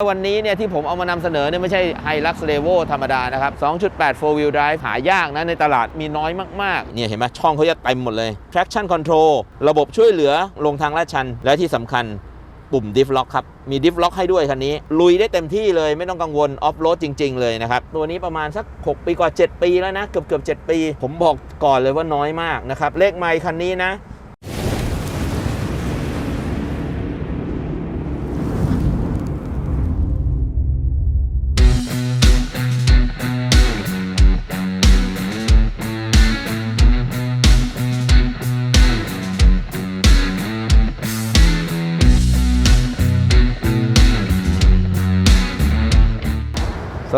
วันนี้เนี่ยที่ผมเอามานำเสนอเนี่ยไม่ใช่ Hilux Revo ธรรมดานะครับ 2.8 4 wheel drive หายากนะในตลาดมีน้อยมาก ๆ เนี่ยเห็นไหมช่องเขาจะเต็มหมดเลย traction control ระบบช่วยเหลือลงทางลาดชัน และที่สำคัญปุ่ม diff lock ครับ มี diff lock ให้ด้วยคันนี้ ลุยได้เต็มที่เลยไม่ต้องกังวล off road จริง ๆ เลยนะครับ ตัวนี้ประมาณสัก 6 ปีกว่า 7 ปีแล้วนะ เกือบเกือบ7ปี ผมบอกก่อนเลยว่าน้อยมากนะครับเลขไมค์คันนี้นะ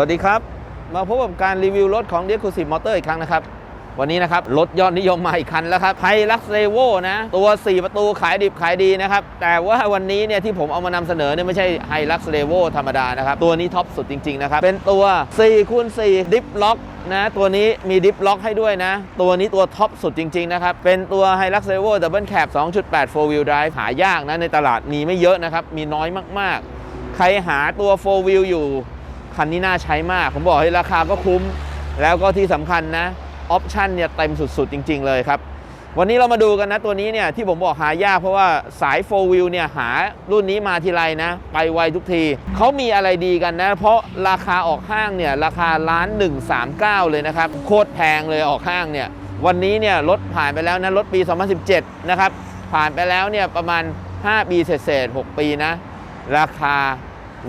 วัสดีครับ มาพบกับการรีวิวรถของ d e c u s i v e Motor อีกครั้งนะครับ วันนี้นะครับ รถยอดนิยมมาอีกคันแล้วครับ Hilux Revo นะ ตัว 4 ประตูขายดิบขายดีนะครับ แต่ว่าวันนี้เนี่ยที่ผมเอามานำเสนอเนี่ยไม่ใช่ Hilux Revo ธรรมดานะครับ ตัวนี้ท็อปสุดจริง ๆ นะครับ เป็นตัว4คูณ4 Dip Lock นะตัวนี้มี Dip Lock ให้ด้วยนะ ตัวนี้ตัวท็อปสุดจริง ๆ นะครับ เป็นตัว Hilux Revo Double Cab 2.8 4 wheel drive หายากนะในตลาดมีไม่เยอะนะครับมีน้อยมากๆ ใครหาตัว 4 wheel อยู่ คันนี้น่าใช้มาก ผมบอกให้ราคาก็คุ้ม แล้วก็ที่สำคัญนะออปชันเนี่ยเต็มสุดๆ จริง ๆ เลยครับ วันนี้เรามาดูกันนะตัวนี้เนี่ยที่ผมบอกหายากเพราะว่าสาย 4 wheel เนี่ยหารุ่นนี้มาทีไรนะ ไปไวทุกที เขามีอะไรดีกันนะ เพราะราคาออกห้างเนี่ยราคาล้าน139 เลยนะครับ โคตรแพงเลยออกห้างเนี่ยวันนี้เนี่ยรถผ่านไปแล้วนะรถปี 2017 นะครับ ผ่านไปแล้วเนี่ยประมาณ 5 ปีเศษๆ6ปีนะ ราคา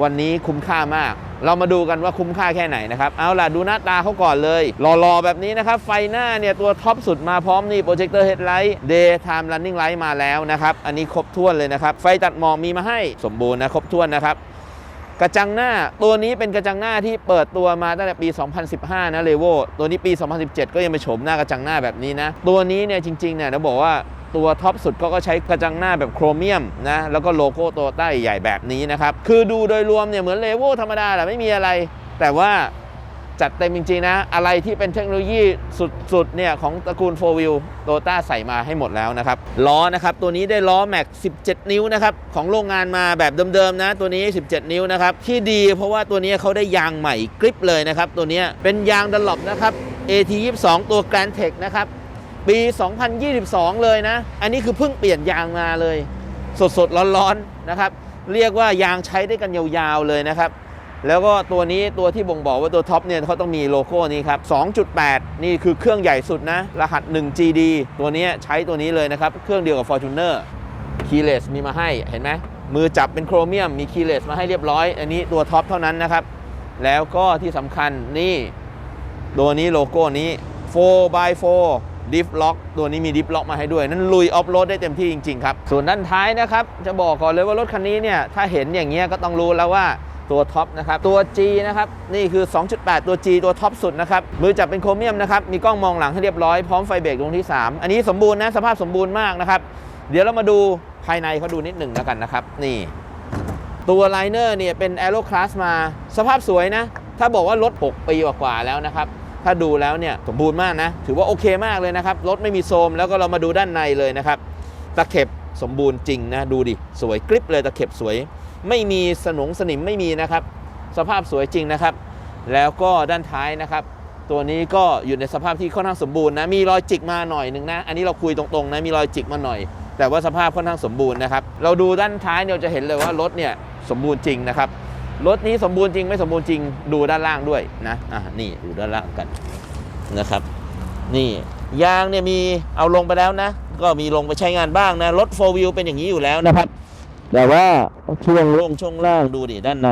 วันนี้คุ้มค่ามาก เรามาดูกันว่าคุ้มค่าแค่ไหนนะครับ เอาล่ะดูหน้าตาเขาก่อนเลยหล่อๆแบบนี้นะครับ ไฟหน้าเนี่ย ตัวท็อปสุดมาพร้อมนี่โปรเจคเตอร์เฮดไลท์ Daytime Running Light มาแล้วนะครับ อันนี้ครบถ้วนเลยนะครับ ไฟตัดหมอกมีมาให้สมบูรณ์นะ ครบถ้วนนะครับกระจังหน้าตัวนี้เป็นกระจังหน้าที่เปิดตัวมาตั้งแต่ปี 2015 นะเลโวตัวนี้ปี 2017 ก็ยังไปโฉมหน้ากระจังหน้าแบบนี้นะ ตัวนี้เนี่ยจริงๆเนี่ยเราบอกว่า ตัวท็อปสุดเขาก็ใช้กระจังหน้าแบบโครเมียมนะแล้วก็โลโก้โตต้าใหญ่แบบนี้นะครับคือดูโดยรวมเนี่ยเหมือนเลโวธรรมดาแหละไม่มีอะไร แต่ว่าจัดเต็มจริงๆนะ อะไรที่เป็นเทคโนโลยีสุดๆเนี่ยของตระกูล 4 Wheel โตต้าใส่มาให้หมดแล้วนะครับ ล้อนะครับตัวนี้ได้ล้อแม็ก 17 นิ้วนะครับของโรงงานมาแบบเดิมๆนะ ตัวนี้ 17 นิ้วนะครับ ที่ดีเพราะว่าตัวนี้เขาได้ยางใหม่กริปเลยนะครับ ตัวนี้เป็นยางดันหลบนะครับ AT 22 ตัว Grand Tech นะครับ ปี 2022 เลยนะ อันนี้คือเพิ่งเปลี่ยนยางมาเลย สดๆ ร้อนๆนะครับ เรียกว่ายางใช้ได้กันยาวๆเลยนะครับ แล้วก็ตัวนี้ตัวที่บ่งบอกว่าตัวท็อปเนี่ยเขาต้องมีโลโก้นี้ครับ 2.8 นี่คือเครื่องใหญ่สุดนะ รหัส 1GD ตัวนี้ใช้ตัวนี้เลยนะครับ เครื่องเดียวกับ Fortuner คีเลสมีมาให้เห็นไหมมือจับเป็นโครเมียมมีคีเลสมาให้เรียบร้อย อันนี้ตัวท็อปเท่านั้นนะครับ แล้วก็ที่สำคัญนี่ ตัวนี้โลโก้นี้ 4x4 ดิฟล็อกตัวนี้มีดิฟล็อกมาให้ด้วย นั่นลุยออฟโรดได้เต็มที่จริง ๆ ครับ ส่วนด้านท้ายนะครับ จะบอกก่อนเลยว่ารถคันนี้เนี่ย ถ้าเห็นอย่างเงี้ยก็ต้องรู้แล้วว่าตัวท็อปนะครับ ตัว G นะครับ นี่คือ 2.8 ตัว G ตัวท็อปสุดนะครับ มือจับเป็นโครเมียมนะครับ มีกล้องมองหลังให้เรียบร้อย พร้อมไฟเบรกดวงที่ 3 อันนี้สมบูรณ์นะ สภาพสมบูรณ์มากนะครับ เดี๋ยวเรามาดูภายในเขาดูนิดหนึ่งแล้วกันนะครับ นี่ ตัวไลเนอร์เนี่ยเป็น Aero Class มา สภาพสวยนะ ถ้าบอกว่ารถ 6 ปีกว่าๆแล้วนะครับ ถ้าดูแล้วเนี่ยสมบูรณ์มากนะ ถือว่าโอเคมากเลยนะครับ รถไม่มีโซมแล้วก็เรามาดูด้านในเลยนะครับ ตะเข็บสมบูรณ์จริงนะ ดูดิ สวยกริบเลยตะเข็บสวย ไม่มีสนงสนิมไม่มีนะครับ สภาพสวยจริงนะครับ แล้วก็ด้านท้ายนะครับ ตัวนี้ก็อยู่ในสภาพที่ค่อนข้างสมบูรณ์นะ มีรอยจิกมาหน่อยหนึ่งนะ อันนี้เราคุยตรงๆนะ มีรอยจิกมาหน่อย แต่ว่าสภาพค่อนข้างสมบูรณ์นะครับ เราดูด้านท้ายเนี่ยเราจะเห็นเลยว่ารถเนี่ยสมบูรณ์จริงนะครับ รถนี้สมบูรณ์จริงไม่สมบูรณ์จริงดูด้านล่างด้วยนะอะนี่ดูด้านล่างกันนะครับ นี่ยางเนี่ยมีเอาลงไปแล้วนะ ก็มีลงไปใช้งานบ้างนะรถโฟวิลเป็นอย่างนี้อยู่แล้วนะครับ แต่ว่าช่วงลงช่วงล่างดูดิด้านใน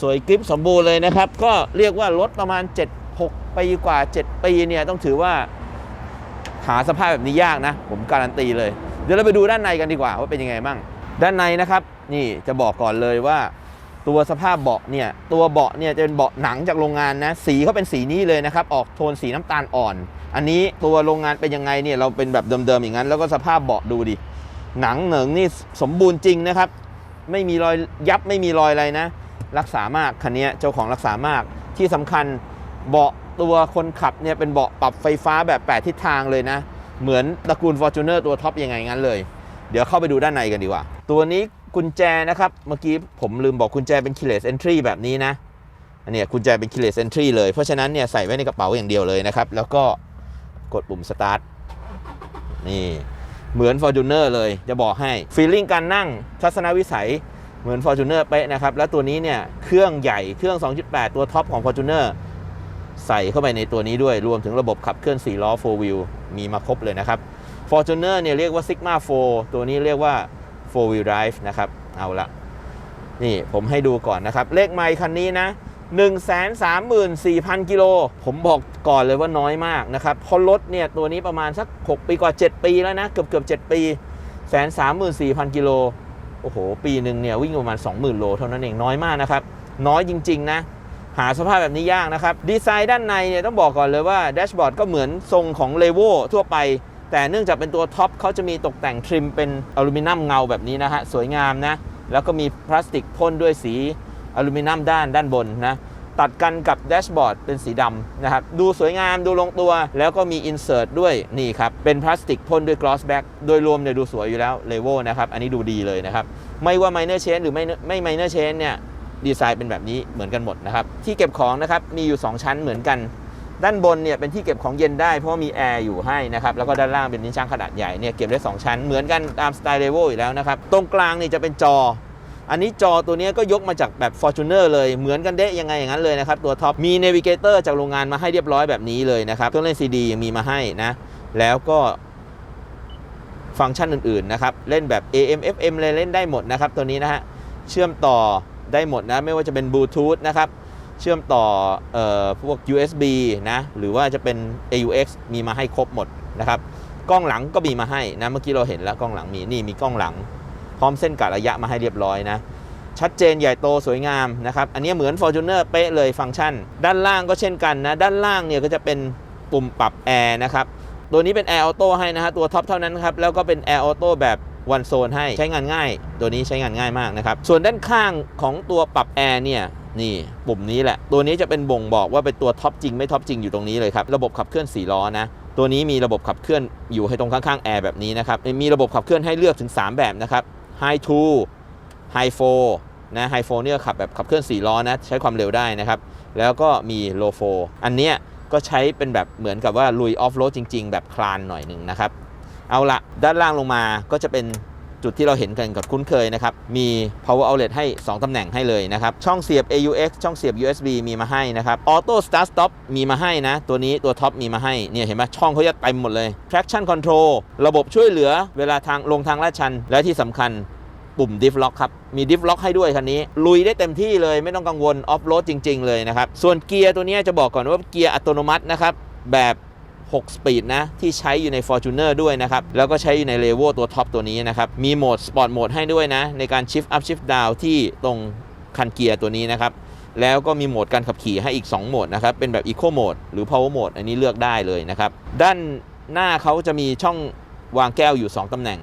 สวยกริปสมบูรณ์เลยนะครับ ก็เรียกว่ารถประมาณ 7 6 ปีกว่า 7 ปีเนี่ยต้องถือว่า หาสภาพแบบนี้ยากนะ ผมการันตีเลย เดี๋ยวเราไปดูด้านในกันดีกว่าว่าเป็นยังไงบ้าง ด้านในนะครับ นี่จะบอกก่อนเลยว่า ตัวสภาพเบาะเนี่ยตัวเบาะเนี่ยจะเป็นเบาะหนังจากโรงงานนะสีเขาเป็นสีนี้เลยนะครับออกโทนสีน้ำตาลอ่อน อันนี้ตัวโรงงานเป็นยังไงเนี่ยเราเป็นแบบเดิมๆอย่างนั้น แล้วก็สภาพเบาะดูดิหนังเหนิงนี่สมบูรณ์จริงนะครับ ไม่มีรอยยับไม่มีรอยอะไรนะ รักษามากคันนี้เจ้าของรักษามากที่สำคัญเบาะตัวคนขับเนี่ยเป็นเบาะปรับไฟฟ้าแบบ 8 ทิศทางเลยนะ เหมือนตระกูล Fortuner ตัวท็อปยังไงงั้นเลย เดี๋ยวเข้าไปดูด้านในกันดีกว่า ตัวนี้ กุญแจนะครับ เมื่อกี้ผมลืมบอกกุญแจเป็น keyless entry แบบนี้นะอันนี้กุญแจเป็น keyless entry เลยเพราะฉะนั้นเนี่ยใส่ไว้ในกระเป๋าอย่างเดียวเลยนะครับ แล้วก็กดปุ่ม start นี่เหมือน Fortuner เลยจะบอกให้ feeling การนั่งทัศนวิสัยเหมือน Fortuner เป๊ะนะครับ แล้วตัวนี้เนี่ยเครื่องใหญ่เครื่อง 2.8 ตัวท็อปของ Fortuner ใส่เข้าไปในตัวนี้ด้วยรวมถึงระบบขับเคลื่อน 4 ล้อ 4 wheel มีมาครบเลยนะครับ Fortuner เนี่ยเรียกว่า Sigma 4 ตัวนี้เรียกว่า 4 wheel drive นะครับ เอาละนี่ผมให้ดูก่อนนะครับ เลขไมค์คันนี้นะ 134,000 กิโล ผมบอกก่อนเลยว่าน้อยมากนะครับ เพราะรถเนี่ยตัวนี้ประมาณสัก 6 ปีกว่า 7 ปีแล้วนะ เกือบเกือบ7ปีแสนสามหมื่นสี่พันกิโล โอ้โห ปีหนึ่งเนี่ยวิ่งประมาณ 20,000 โลเท่านั้นเองน้อยมากนะครับ น้อยจริง ๆ นะ หาสภาพแบบนี้ยากนะครับ ดีไซน์ด้านในเนี่ยต้องบอกก่อนเลยว่าแดชบอร์ดก็เหมือนทรงของเลโวทั่วไป แต่เนื่องจากเป็นตัวท็อปเขาจะมีตกแต่งทริมเป็นอลูมิเนียมเงาแบบนี้นะฮะ สวยงามนะ แล้วก็มีพลาสติกพ่นด้วยสีอลูมิเนียมด้านด้านบนนะ ตัดกันกับแดชบอร์ดเป็นสีดำนะครับ ดูสวยงามดูลงตัว แล้วก็มีอินเสิร์ตด้วยนี่ครับ เป็นพลาสติกพ่นด้วยกลอสแบ็กโดยรวมเนี่ยดูสวยอยู่แล้วเลโวลนะครับ อันนี้ดูดีเลยนะครับ ไม่ว่า minor change หรือไม่ไม่ minor change เนี่ยดีไซน์เป็นแบบนี้เหมือนกันหมดนะครับที่เก็บของนะครับมีอยู่ 2 ชั้นเหมือนกัน ด้านบนเนี่ยเป็นที่เก็บของเย็นได้เพราะว่ามีแอร์อยู่ให้นะครับแล้วก็ด้านล่างเป็นนิ้นช่างขนาดใหญ่เนี่ยเก็บได้ 2 ชั้นเหมือนกันตามสไตล์เลเวลอยู่แล้วนะครับตรงกลางนี่จะเป็นจอ อันนี้จอตัวนี้ก็ยกมาจากแบบ Fortuner เลยเหมือนกันเดะยังไงอย่างนั้นเลยนะครับตัวท็อปมี Navigator จากโรงงานมาให้เรียบร้อยแบบนี้เลยนะครับเครื่องเล่น CD ยังมีมาให้นะแล้วก็ฟังก์ชันอื่นๆนะครับเล่นแบบ AM FM เลยเล่นได้หมดนะครับตัวนี้นะฮะเชื่อมต่อได้หมดนะไม่ว่าจะเป็นบลูทูธนะครับ เชื่อมต่อออพวก USB นะหรือว่าจะเป็น AUX มีมาให้ครบหมดนะครับกล้องหลังก็มีมาให้นะเมื่อกี้เราเห็นแล้วกล้องหลังมีนี่มีกล้องหลัง พร้อมเส้นกะระยะมาให้เรียบร้อยนะชัดเจนใหญ่โตสวยงามนะครับอันนี้เหมือน Fortuner เป๊ะเลยฟังก์ชัน ด้านล่างก็เช่นกันนะด้านล่างเนี่ยก็จะเป็นปุ่มปรับแอร์นะครับตัวนี้เป็น Air Auto ให้นะฮะตัวท็อปเท่านั้นครับแล้วก็เป็น Air Auto แบบวันโซนให้ใช้งานง่าย ตัวนี้ใช้งานง่ายมากนะครับส่วนด้านข้างของตัวปรับแอร์เนี่ย นี่ปุ่มนี้แหละ ตัวนี้จะเป็นบ่งบอกว่าเป็นตัวท็อปจริงไม่ท็อปจริงอยู่ตรงนี้เลยครับ ระบบขับเคลื่อน4ล้อนะ ตัวนี้มีระบบขับเคลื่อนอยู่ให้ตรงข้างๆแอร์แบบนี้นะครับ มีระบบขับเคลื่อนให้เลือกถึง 3 แบบนะครับ High 2 High 4นะ High 4เนี่ยขับแบบขับเคลื่อน4ล้อนะ ใช้ความเร็วได้นะครับ แล้วก็มี Low 4อันเนี้ยก็ใช้เป็นแบบเหมือนกับว่าลุยออฟโรดจริง ๆ แบบคลานหน่อยหนึ่งนะครับ เอาละด้านล่างลงมาก็จะเป็น จุดที่เราเห็นกันกับคุ้นเคยนะครับ มี power outlet ให้ 2 ตำแหน่งให้เลยนะครับ ช่องเสียบ AUX ช่องเสียบ USB มีมาให้นะครับ auto start stop มีมาให้นะ ตัวนี้ตัวท็อปมีมาให้ เนี่ยเห็นไหมช่องเขาจะเต็มหมดเลย traction control ระบบช่วยเหลือเวลาทางลงทางลาดชัน และที่สำคัญปุ่ม diff lock ครับ มี diff lock ให้ด้วยคันนี้ ลุยได้เต็มที่เลยไม่ต้องกังวล off road จริง ๆ เลยนะครับ ส่วนเกียร์ตัวนี้จะบอกก่อนว่าเกียร์อัตโนมัตินะครับแบบ 6 สปีดนะ ที่ใช้อยู่ใน Fortuner ด้วยนะครับ แล้วก็ใช้อยู่ใน l e v o ตัวท็อปตัวนี้นะครับ มีโหมด Sport Mode ให้ด้วยนะ ในการ Shift Up Shift Down ที่ตรงคันเกียร์ตัวนี้นะครับ แล้วก็มีโหมดการขับขี่ให้อีก 2 โหมดนะครับ เป็นแบบ Eco Mode หรือ Power Mode อันนี้เลือกได้เลยนะครับ ด้านหน้าเขาจะมีช่องวางแก้วอยู่ 2ตำแหน่ง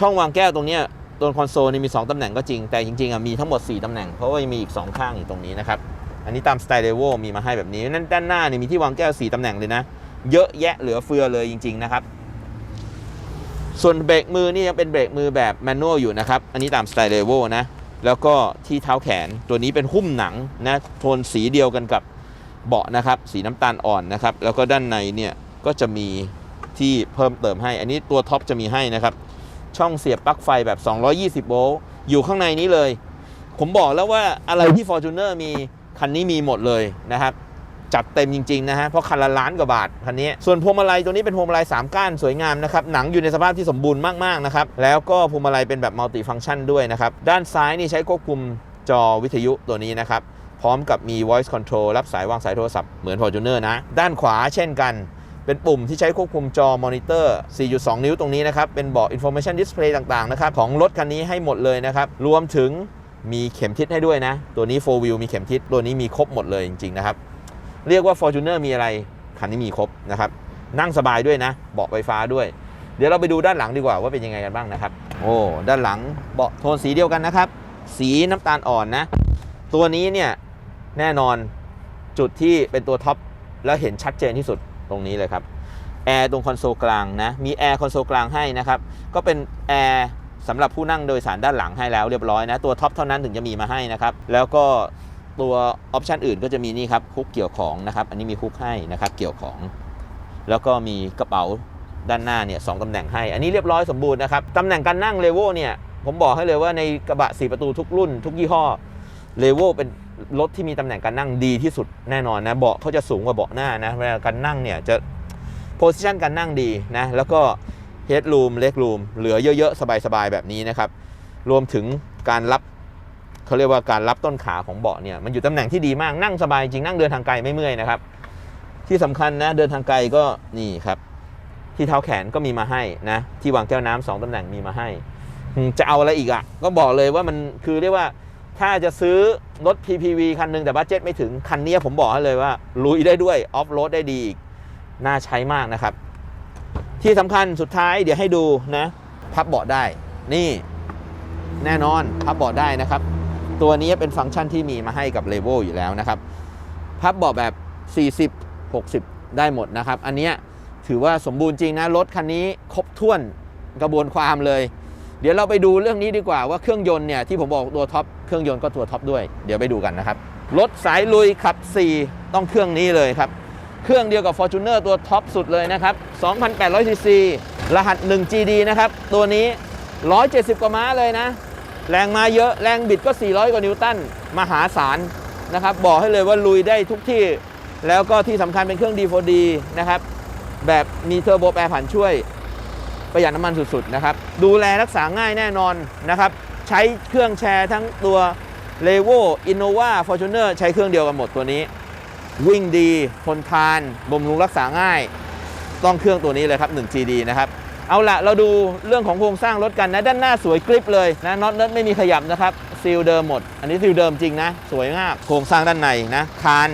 ช่องวางแก้วตรงนี้ตัวคอนโซลนี่มี 2ตำแหน่งก็จริง แต่จริงๆอะมีทั้งหมด 4ตำแหน่ง เพราะว่ามีอีก 2 ข้างอยู่ตรงนี้นะครับ อันนี้ตามสไตล์เ e โวมีมาให้แบบนี้ นั่นด้านหน้าเนี่ยมีที่วางแก้ว 4ตำแหน่งเลยนะ เยอะแยะเหลือเฟือเลยจริง ๆ นะครับ ส่วนเบรกมือนี่ยังเป็นเบรกมือแบบแมนนวลอยู่นะครับ อันนี้ตามสไตล์เ e โวลนะ แล้วก็ที่เท้าแขนตัวนี้เป็นหุ้มหนังนะโทนสีเดียวกันกับเบาะนะครับ สีน้ำตาลอ่อนนะครับ แล้วก็ด้านในเนี่ยก็จะมีที่เพิ่มเติมให้ อันนี้ตัวท็อปจะมีให้นะครับ ช่องเสียบปลั๊กไฟแบบ 220 โวลต์อยู่ข้างในนี้เลย ผมบอกแล้วว่าอะไรที่ Fortuner มีคันนี้มีหมดเลยนะครับ จัดเต็มจริงๆนะฮะเพราะคันละล้านกว่าบาทคันนี้ส่วนพวงมาลัยตัวนี้เป็นพวงมาลัย3ก้านสวยงามนะครับหนังอยู่ในสภาพที่สมบูรณ์มากๆนะครับแล้วก็พวงมาลัยเป็นแบบมัลติฟัง c t ชันด้วยนะครับด้านซ้ายนี่ใช้ควบคุมจอวิทยุตัวนี้นะครับพร้อมกับมี voice control รับสายวางสายโทรศัพท์เหมือน Fortuner นะ ด้านขวาเช่นกัน เป็นปุ่มที่ใช้ควบคุมจอมอนิเตอร์ 4.2 นิ้วตรงนี้นะครับ เป็นบอก information display ต่างๆ นะครับ ของรถคันนี้ให้หมดเลยนะครับ รวมถึงมีเข็มทิศให้ด้วยนะ ตัวนี้ 4 wheel มีเข็มทิศ ตัวนี้มีครบหมดเลยจริง ๆ นะครับ เรียกว่า Fortuner มีอะไร คันนี้มีครบนะครับ นั่งสบายด้วยนะ เบาะไฟฟ้าด้วย เดี๋ยวเราไปดูด้านหลังดีกว่าว่าเป็นยังไงกันบ้างนะครับ โอ้ด้านหลังเบาะโทนสีเดียวกันนะครับ สีน้ำตาลอ่อนนะ ตัวนี้เนี่ยแน่นอนจุดที่เป็นตัวท็อปแล้วเห็นชัดเจนที่สุดตรงนี้เลยครับแอร์ตรงคอนโซลกลางนะมีแอร์คอนโซลกลางให้นะครับก็เป็นแอร์สำหรับผู้นั่งโดยสารด้านหลังให้แล้วเรียบร้อยนะตัวท็อปเท่านั้นถึงจะมีมาให้นะครับแล้วก็ ตัวออปชันอื่นก็จะมีนี่ครับคุกเกี่ยวของนะครับ อันนี้มีคุกให้นะครับเกี่ยวของ แล้วก็มีกระเป๋าด้านหน้าเนี่ยสองตำแหน่งให้ อันนี้เรียบร้อยสมบูรณ์นะครับตำแหน่งการนั่งเลโวเนี่ยผมบอกให้เลยว่าในกระบะ 4 ประตูทุกรุ่น ทุกยี่ห้อเลโวเป็นรถที่มีตำแหน่งการนั่งดีที่สุดแน่นอนนะเบาะเขาจะสูงกว่าเบาะหน้านะเวลาการนั่งเนี่ยจะโพสิชันการนั่งดีนะแล้วก็เฮดรูมเล็กรูมเหลือเยอะๆ สบายๆ แบบนี้นะครับ รวมถึงการรับ เขาเรียกว่าการรับต้นขาของเบาะเนี่ยมันอยู่ตำแหน่งที่ดีมากนั่งสบายจริงนั่งเดินทางไกลไม่เมื่อยนะครับที่สำคัญนะเดินทางไกลก็นี่ครับที่เท้าแขนก็มีมาให้นะที่วางแก้วน้ำสองตำแหน่งมีมาให้ จะเอาอะไรอีกอะ่ะ ก็บอกเลยว่ามันคือเรียกว่าถ้าจะซื้อรถ PPV คันหนึ่งแต่บัตเจ็ตไม่ถึงคันนี้ผมบอกให้เลยว่า ลุยได้ด้วยออฟโรดได้ดีอีกน่าใช้มากนะครับ ที่สำคัญสุดท้ายเดี๋ยวให้ดูนะ พับเบาะได้ นี่ แน่นอนพับเบาะได้นะครับ ตัวนี้เป็นฟังก์ชันที่มีมาให้กับเลเวลอยู่แล้วนะครับพับเบาะแบบ 40 60 ได้หมดนะครับ อันนี้ถือว่าสมบูรณ์จริงนะ รถคันนี้ครบถ้วนกระบวนความเลย เดี๋ยวเราไปดูเรื่องนี้ดีกว่าว่าเครื่องยนต์เนี่ยที่ผมบอกตัวท็อปเครื่องยนต์ก็ตัวท็อปด้วย เดี๋ยวไปดูกันนะครับ รถสายลุยขับ 4 ต้องเครื่องนี้เลยครับ เครื่องเดียวกับ Fortuner ตัวท็อปสุดเลยนะครับ2,800ซีซีรหัส 1GD นะครับ ตัวนี้ 170 กว่าม้าเลยนะ แรงมาเยอะแรงบิดก็ 400 กว่านิวตันมหาศาลนะครับบอกให้เลยว่าลุยได้ทุกที่ แล้วก็ที่สำคัญเป็นเครื่อง D4D นะครับแบบมีเทอร์โบแปรผันช่วยประหยัดน้ำมันสุดๆนะครับดูแลรักษาง่ายแน่นอนนะครับใช้เครื่องแชร์ทั้งตัว l e v o Innova Fortuner ใช้เครื่องเดียวกันหมดตัวนี้ วิ่งดีทนทานบ่มรุงรักษาง่าย ต้องเครื่องตัวนี้เลยครับ 1GD นะครับ เอาละเราดูเรื่องของโครงสร้างรถกันนะด้านหน้าสวยกริบเลยนะน็อตเนิร์ดไม่มีขยับนะครับซีลเดิมหมด อันนี้ซีลเดิมจริงนะ สวยมากโครงสร้างด้านในนะคาน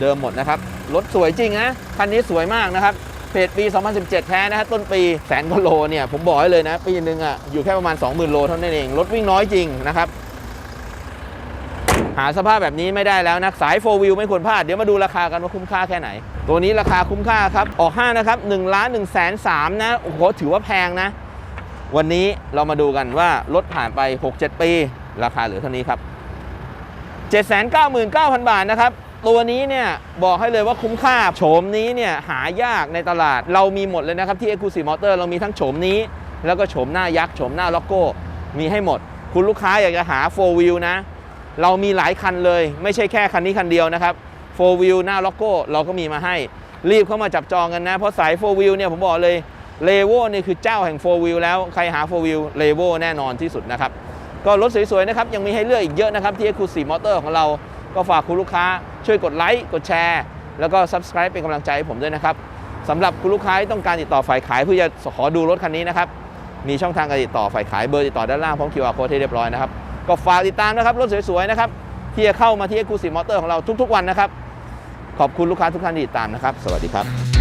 เดิมหมดนะครับรถสวยจริงนะคันนี้สวยมากนะครับเพจปี 2017 แท้นะฮะต้นปีแสนกว่าโลเนี่ยผมบอกให้เลยนะ ปีนึงอะอยู่แค่ประมาณ 20,000 โลเท่านั้นเองรถวิ่งน้อยจริงนะครับ หาสภาพแบบนี้ไม่ได้แล้วนะสาย4 Wheel ไม่ควรพลาด เดี๋ยวมาดูราคากันว่าคุ้มค่าแค่ไหน ตัวนี้ราคาคุ้มค่าครับ ออกห้านะครับ1ล้าน1แสน3นะ โอ้โห ถือว่าแพงนะ วันนี้เรามาดูกันว่ารถผ่านไป 6-7 ปี ราคาเหลือเท่านี้ครับ 799,000 บาทนะครับตัวนี้เนี่ยบอกให้เลยว่าคุ้มค่าโฉมนี้เนี่ยหายากในตลาดเรามีหมดเลยนะครับที่ Exclusive Motor เรามีทั้งโฉมนี้ แล้วก็โฉมหน้ายักษ์โฉมหน้าล็อกโก้ มีให้หมด คุณลูกค้าอยากจะหา 4 wheel นะ เรามีหลายคันเลย ไม่ใช่แค่คันนี้คันเดียวนะครับ4 wheel หน้าล็อกโก้เราก็มีมาให้ รีบเข้ามาจับจองกันนะ เพราะสาย4 wheel เนี่ยผมบอกเลยเลโวนี่คือเจ้าแห่ง4 wheel แล้วใครหา4 wheel เลโวแน่นอนที่สุดนะครับ ก็รถสวยๆนะครับ ยังมีให้เลือกอีกเยอะนะครับ ที่ Exclusive Motor ของเราก็ฝากคุณลูกค้าช่วยกดไลค์กดแชร์ แล้วก็ Subscribe เป็นกำลังใจให้ผมด้วยนะครับสำหรับคุณลูกค้าที่ต้องการติดต่อฝ่ายขายเพื่อจะขอดูรถคันนี้นะครับมีช่องทางการติดต่อฝ่ายขายเบอร์ติดต่อด้านล่างพร้อม QR code ให้เรียบร้อยนะครับ ก็ฝากติดตามนะครับรถสวยๆนะครับที่จะเข้ามาที่เอ็กซ์คูซีมอเตอร์ของเราทุกๆวันนะครับ ขอบคุณลูกค้าทุกท่านที่ติดตามนะครับ สวัสดีครับ